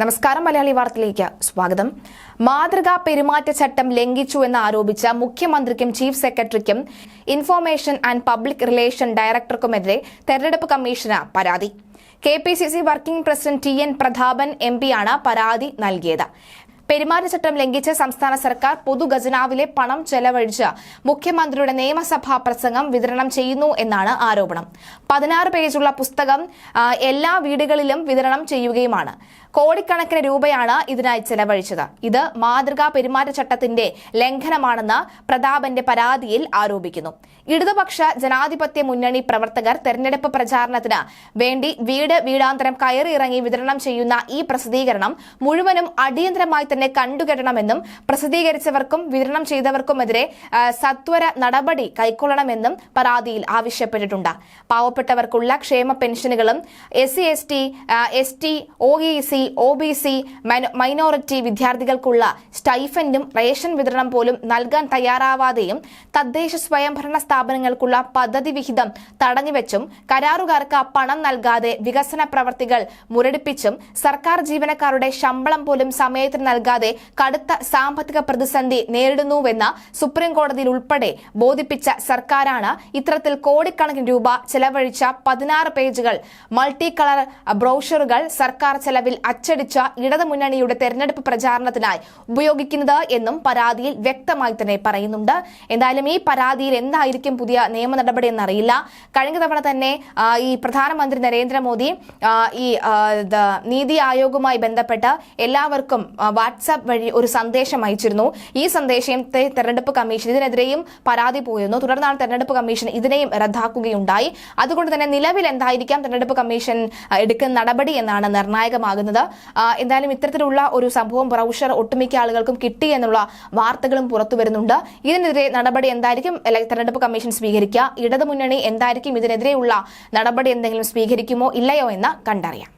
നമസ്കാരം മലയാളി വാർത്തയിലേക്ക് സ്വാഗതം. മാതൃകാ പെരുമാറ്റച്ചട്ടം ലംഘിച്ചു എന്ന് ആരോപിച്ച മുഖ്യമന്ത്രിക്കും ചീഫ് സെക്രട്ടറിക്കും ഇൻഫോർമേഷൻ ആൻഡ് പബ്ലിക് റിലേഷൻ ഡയറക്ടർക്കുമെതിരെ തെരഞ്ഞെടുപ്പ് കമ്മീഷന് പരാതി. K P C C working president T N Prathapan M പിയാണ് പരാതി നൽകിയത്. പെരുമാറ്റച്ചട്ടം ലംഘിച്ച് സംസ്ഥാന സർക്കാർ പൊതുഖജനാവിലെ പണം ചെലവഴിച്ച് മുഖ്യമന്ത്രിയുടെ നിയമസഭാ പ്രസംഗം വിതരണം ചെയ്യുന്നു എന്നാണ് ആരോപണം. പതിനാറ് പേജുള്ള പുസ്തകം എല്ലാ വീടുകളിലും വിതരണം ചെയ്യുകയുമാണ്. കോടിക്കണക്കിന് രൂപയാണ് ഇതിനായി ചെലവഴിച്ചത്. ഇത് മാതൃകാ പെരുമാറ്റച്ചട്ടത്തിന്റെ ലംഘനമാണെന്ന് പ്രതാപന്റെ പരാതിയിൽ ആരോപിക്കുന്നു. ഇടതുപക്ഷ ജനാധിപത്യ മുന്നണി പ്രവർത്തകർ തെരഞ്ഞെടുപ്പ് പ്രചാരണത്തിന് വേണ്ടി വീട് വീടാന്തരം കയറിയിറങ്ങി വിതരണം ചെയ്യുന്ന ഈ പ്രസിദ്ധീകരണം മുഴുവനും അടിയന്തരമായി തന്നെ കണ്ടുകെട്ടണമെന്നും പ്രസിദ്ധീകരിച്ചവർക്കും വിതരണം ചെയ്തവർക്കുമെതിരെ സത്വര നടപടി കൈക്കൊള്ളണമെന്നും പരാതിയിൽ ആവശ്യപ്പെട്ടിട്ടുണ്ട്. പാവപ്പെട്ടവർക്കുള്ള ക്ഷേമ പെൻഷനുകളും S C S T S T O E C O B C minority വിദ്യാർത്ഥികൾക്കുള്ള സ്റ്റൈഫൻഡും റേഷൻ വിതരണം പോലും നൽകാൻ തയ്യാറാവാതെയും തദ്ദേശ സ്വയംഭരണ സ്ഥാപനങ്ങൾക്കുള്ള പദ്ധതി വിഹിതം തടഞ്ഞുവെച്ചും കരാറുകാർക്ക് പണം നൽകാതെ വികസന പ്രവർത്തികൾ മുരടിപ്പിച്ചും സർക്കാർ ജീവനക്കാരുടെ ശമ്പളം പോലും സമയത്തിന് നൽകാതെ കടുത്ത സാമ്പത്തിക പ്രതിസന്ധി നേരിടുന്നുവെന്ന സുപ്രീംകോടതിയിൽ ഉൾപ്പെടെ ബോധിപ്പിച്ച സർക്കാരാണ് ഇത്തരത്തിൽ കോടിക്കണക്കിന് രൂപ ചെലവഴിച്ച പതിനാറ് പേജുകൾ മൾട്ടി കളർ ബ്രോഷറുകൾ സർക്കാർ ചെലവിൽ അച്ചടിച്ച ഇടതുമുന്നണിയുടെ തെരഞ്ഞെടുപ്പ് പ്രചാരണത്തിനായി ഉപയോഗിക്കുന്നത് എന്നും പരാതിയിൽ വ്യക്തമായി തന്നെ പറയുന്നുണ്ട്. എന്തായാലും ഈ പരാതിയിൽ എന്തായിരിക്കും പുതിയ നിയമ നടപടി എന്നറിയില്ല. കഴിഞ്ഞ തവണ തന്നെ ഈ പ്രധാനമന്ത്രി നരേന്ദ്രമോദി ഈ നീതി ആയോഗുമായി ബന്ധപ്പെട്ട് എല്ലാവർക്കും വാട്സാപ്പ് വഴി ഒരു സന്ദേശം അയച്ചിരുന്നു. ഈ സന്ദേശത്തെ തെരഞ്ഞെടുപ്പ് കമ്മീഷൻ ഇതിനെതിരെയും പരാതി പോയിരുന്നു. തുടർന്നാണ് തെരഞ്ഞെടുപ്പ് കമ്മീഷൻ ഇതിനെയും റദ്ദാക്കുകയുണ്ടായി. അതുകൊണ്ട് തന്നെ നിലവിൽ എന്തായിരിക്കാം തെരഞ്ഞെടുപ്പ് കമ്മീഷൻ എടുക്കുന്ന നടപടി എന്നാണ് നിർണായകമാകുന്നത്. എന്തായാലും ഇത്തരത്തിലുള്ള ഒരു സംഭവം ബ്രൗഷർ ഒട്ടുമിക്ക ആളുകൾക്കും കിട്ടി എന്നുള്ള വാർത്തകളും പുറത്തു വരുന്നുണ്ട്. ഇതിനെതിരെ നടപടി എന്തായിരിക്കും? തെരഞ്ഞെടുപ്പ് കമ്മീഷൻ സ്വീകരിക്കുക. ഇടതുമുന്നണി എന്തായിരിക്കും? ഇതിനെതിരെയുള്ള നടപടി എന്തെങ്കിലും സ്വീകരിക്കുമോ ഇല്ലയോ എന്ന് കണ്ടറിയാം.